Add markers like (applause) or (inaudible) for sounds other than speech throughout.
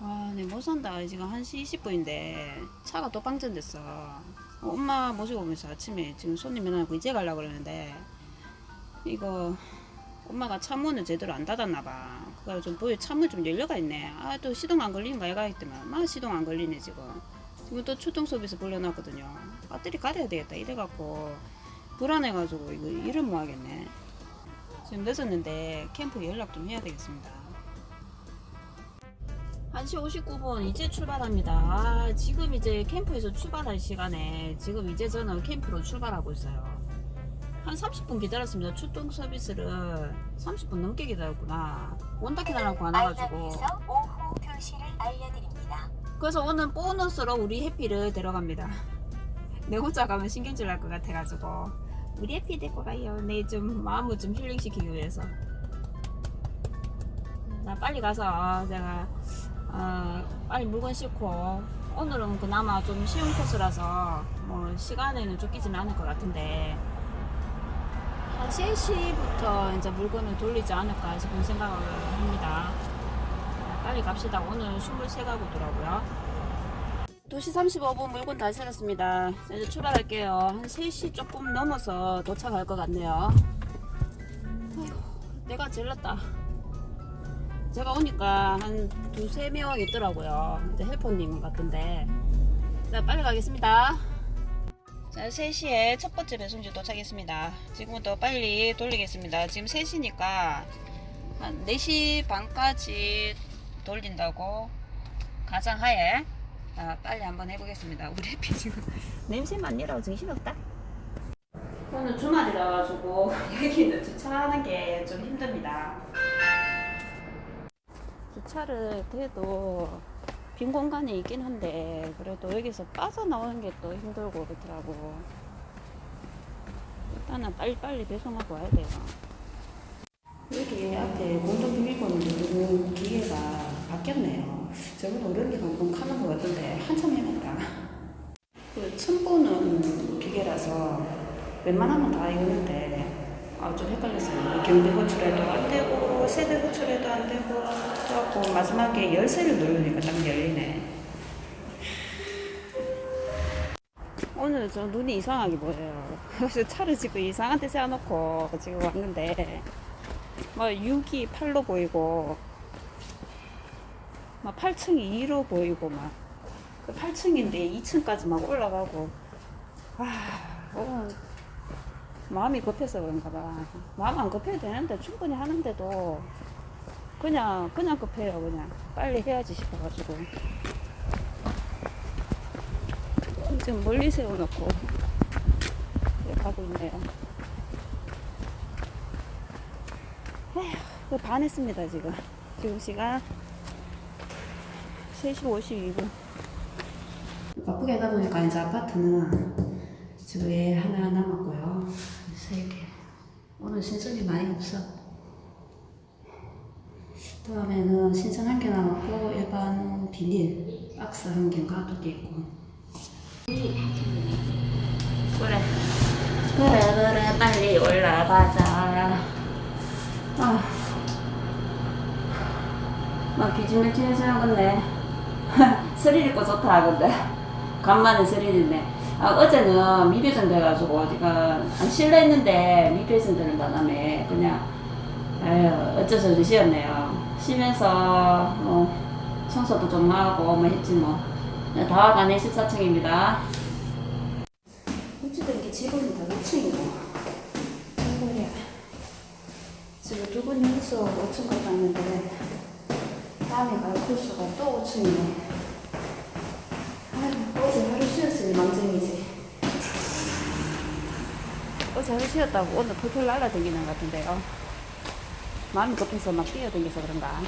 와, 네, 못 산다. 지금 1시 20분인데 차가 또 방전됐어. 어, 엄마 모시고 오면서 아침에 지금 손님 면하고 이제 가려고 그러는데 이거 엄마가 차문을 제대로 안 닫았나 봐. 그래서 좀 보여 차문 좀 열려가 있네. 아, 또 시동 안 걸리는 거 애가 했더만. 막 시동 안 걸리네, 지금. 지금 또 서비스 불려놨거든요. 배터리 가려야 되겠다. 이래갖고 불안해가지고 이거 일을 못 하겠네. 지금 늦었는데 캠프 연락 좀 해야 되겠습니다. 1시 59분 이제 출발합니다. 아, 지금 이제 캠프에서 출발할 시간에 지금 이제 저는 캠프로 출발하고 있어요. 한 30분 기다렸습니다. 출동 서비스를 30분 넘게 기다렸구나. 온다 기다라고 안 와가지고. 오후 2시를 알려드립니다. 그래서 오늘 보너스로 우리 해피를 데려갑니다. (laughs) 내 혼자 가면 신경질 날 것 같아가지고 우리 해피 데리고 가요. 내 좀 마음을 좀 힐링시키기 위해서. 자 빨리 가서 제가 어, 빨리 물건 싣고 오늘은 그나마 좀 쉬운 코스라서 뭐 시간에는 쫓기지는 않을 것 같은데 한 3시부터 이제 물건을 돌리지 않을까 싶은 생각을 합니다. 빨리 갑시다. 오늘 23가구더라고요. 2시 35분 물건 다 실었습니다. 자, 이제 출발할게요. 한 3시 조금 넘어서 도착할 것 같네요. 아휴, 내가 질렀다. 제가 오니까 한 두세 명 있더라고요. 이제 헬퍼님 같은데. 자, 빨리 가겠습니다. 자, 3시에 첫 번째 배송지 도착했습니다. 지금부터 빨리 돌리겠습니다. 지금 3시니까 한 4시 반까지 돌린다고 가정하에 아, 빨리 한번 해보겠습니다. 우리 (laughs) 해피 지금 냄새만 니라고 정신없다. 오늘 주말이라 가지고 (laughs) 여기 는 주차하는 게 좀 힘듭니다. 주차를 돼도 빈 공간이 있긴 한데 그래도 여기서 빠져나오는 게 또 힘들고 그렇더라고. 일단은 빨리빨리 배송하고 와야 돼요. 여기 앞에 공동 비밀번호 누르는 기계가 바뀌었네요. 저번에 오른게 방금 카는 것 같던데 한참 해냈다. 그 처음 보는 기계라서 웬만하면 다 이거는데 아, 좀 헷갈렸어요. 경비 호출해도 안 되고 세대 호출해도 안 되고 그래갖고 마지막에 열쇠를 누르니까 딱 열리네. 오늘 저 눈이 이상하게 보여요. 그래서 차를 지금 이상한 데 세워놓고 지금 왔는데 막 6이 8로 보이고 막 8층이 2로 보이고 막 그 8층인데 2층까지 막 올라가고 아 오늘 마음이 급해서 그런가 봐 마음 안 급해도 되는데 충분히 하는데도 그냥 그냥 급해요 그냥 빨리 해야지 싶어가지고 지금 멀리 세워놓고 가고 있네요 에휴, 반했습니다, 지금. 지금 시간 3시 52분. 바쁘게 하다 보니까 이제 아파트는 집에 하나 남았고요. 오늘 신선이 많이 없어. 다음에는 신선 한개 남았고, 일반 비닐 박스 한 개가 두개 있고. 그래. 그래, 그래, 빨리 올라가자. 아, 막 기진맥진해지는건데 (laughs) 스릴 있고 좋다 근데 간만에 스릴 있네 아, 어제는 미배전 돼가지고 어디가 안 실내 했는데 미배전 되는 바람에 그냥 에휴 어쩔 수 없이 쉬었네요. 쉬면서 뭐 청소도 좀 하고 뭐 했지 뭐. 네, 다와가네 14층입니다. 어찌된 게 집은 다 2층이고 지금 두 분이 해서 5층 갔는데 다음에 갈 코스가 또 5층이네. 아유, 어제 하루 쉬었으니 망정이지. 어제 쉬었다고 오늘 펄펄 날아다니는 것 같은데요. 마음이 급해서 막 뛰어다녀서 그런가.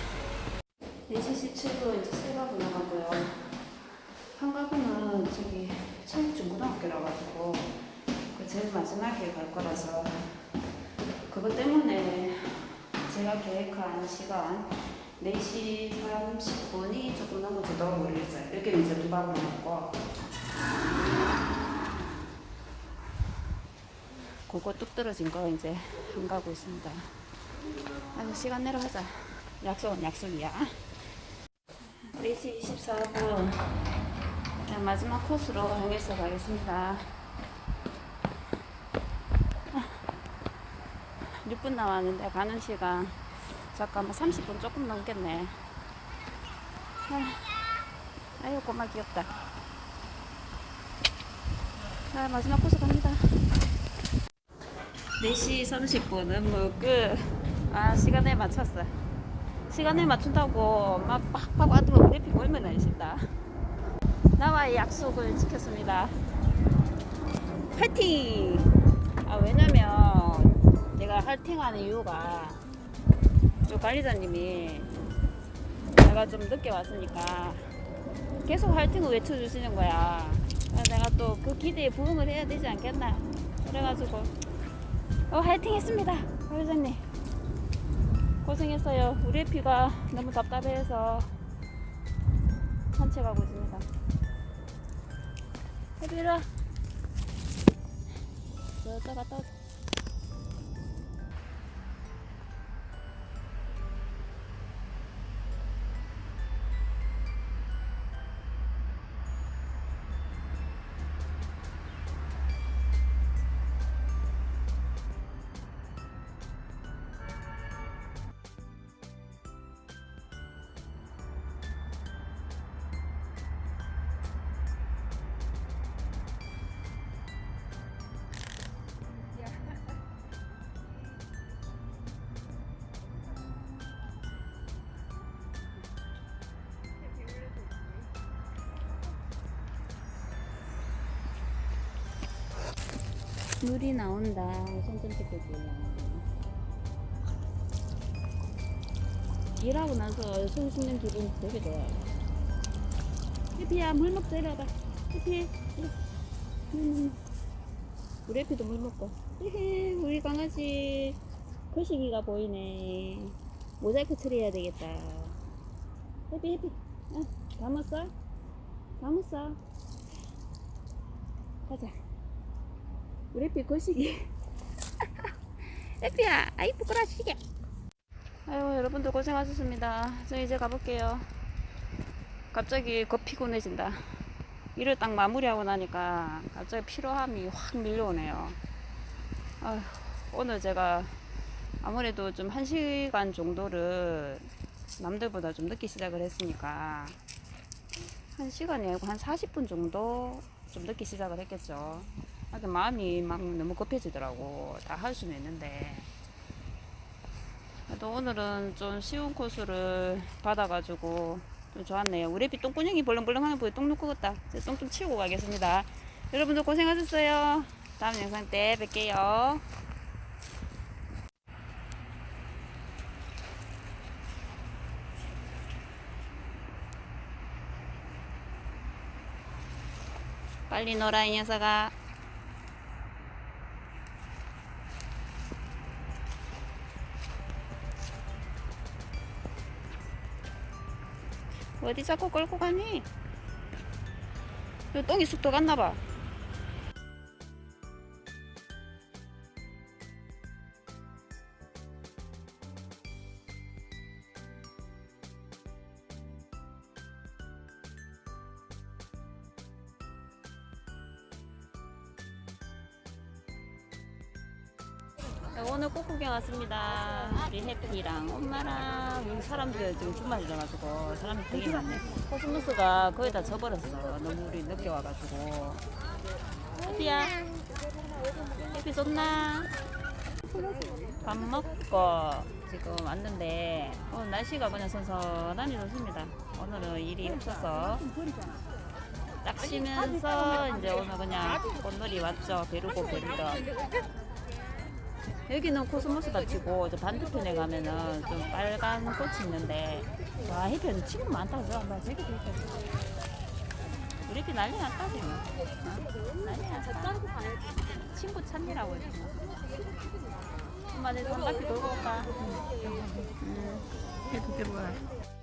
4시 17분 이제 세 가구 나가고요. 한 가구는 저기 청중고등학교라 가지고 그 제일 마지막에 갈 거라서 그것 때문에 제가 계획한 시간 4시 30분이 조금 넘어지도록 모르겠어요. 여기는 이제 두 바구 남았고 그거 뚝 떨어진 거 이제 안 가고 있습니다. 아주 시간 내로 하자. 약속은 약속이야. 4시 4시 24분. 마지막 코스로 향해서 가겠습니다. 6분 남았는데 가는 시간 잠깐만 30분 조금 넘겠네. 아, 아유 꼬마 귀엽다. 자 마지막 코스 갑니다. 4시 30분은 뭐 끝. 아 시간에 맞췄어. 시간에 맞춘다고 막 빡빡 와도 우리 피 보이면 안 싶다. 나와의 약속을 지켰습니다. 파이팅! 아 왜냐면 내가 할팅하는 이유가 저 관리자님이 내가 좀 늦게 왔으니까 계속 할팅을 외쳐주시는 거야. 내가 또 그 기대에 부응을 해야 되지 않겠나. 그래가지고 어 화이팅 했습니다. 관리자님. 고생했어요. 우리 피가 너무 답답해서 산책하고 있습니다. 해비라. 저저 갔다 오자. 물이 나온다. 손좀 씻고 일하고 나서 손 씻는 기분 되게 좋아요. 해피야 물 먹자 이리 와봐. 해피. 음. 우리 해피도 물 먹고. 헤헤 우리 강아지 거시기가 보이네. 모자이크 처리해야 되겠다. 해피 해피. 아, 감았어? 감았어? 가자. 우리 애피 거시기. 애피야 아이 부끄러 시게 아유 여러분들 고생하셨습니다. 저 이제 가볼게요. 갑자기 더 피곤해진다. 일을 딱 마무리하고 나니까 갑자기 피로함이 확 밀려오네요. 아휴, 오늘 제가 아무래도 좀한 시간 정도를 남들보다 좀 늦게 시작을 했으니까 한 시간이 아니고 한 40분 정도 좀 늦게 시작을 했겠죠 하여튼 마음이 막 너무 급해지더라고. 다 할 수는 있는데. 그래도 오늘은 좀 쉬운 코스를 받아가지고 좀 좋았네요. 우리 비 똥구녕이 벌렁벌렁하는 보에 똥 놓고 걷다. 똥좀 치우고 가겠습니다. 여러분들 고생하셨어요. 다음 영상 때 뵐게요. 빨리 놀아 이 녀석아. 어디 자꾸 끌고 가니? 요 똥이 쑥 들어갔나 봐. 오늘 꽃 구경 왔습니다. 우리 해피랑 엄마랑 사람들 지금 주말이라가지고 사람이 되게 많네. 코스모스가 거의 다 져버렸어. 너무 우리 늦게 와가지고. 해피야. 해피 좋나? 밥 먹고 지금 왔는데 오늘 날씨가 그냥 선선하니 좋습니다. 오늘은 일이 없어서 딱 쉬면서 이제 오늘 그냥 꽃놀이 왔죠. 베르고 베르다. 여기는 코스모스가 치고 저 반대편에 가면은 좀 빨간 꽃이 있는데 와 해변에 친구 많다 저 봐, 저기도 있다 이렇게 난리 났다 지금 어? 난리 났다 친구 찾느라고 지금 엄마 내한 바퀴 돌고 올까? 응. 응. 그게 뭐야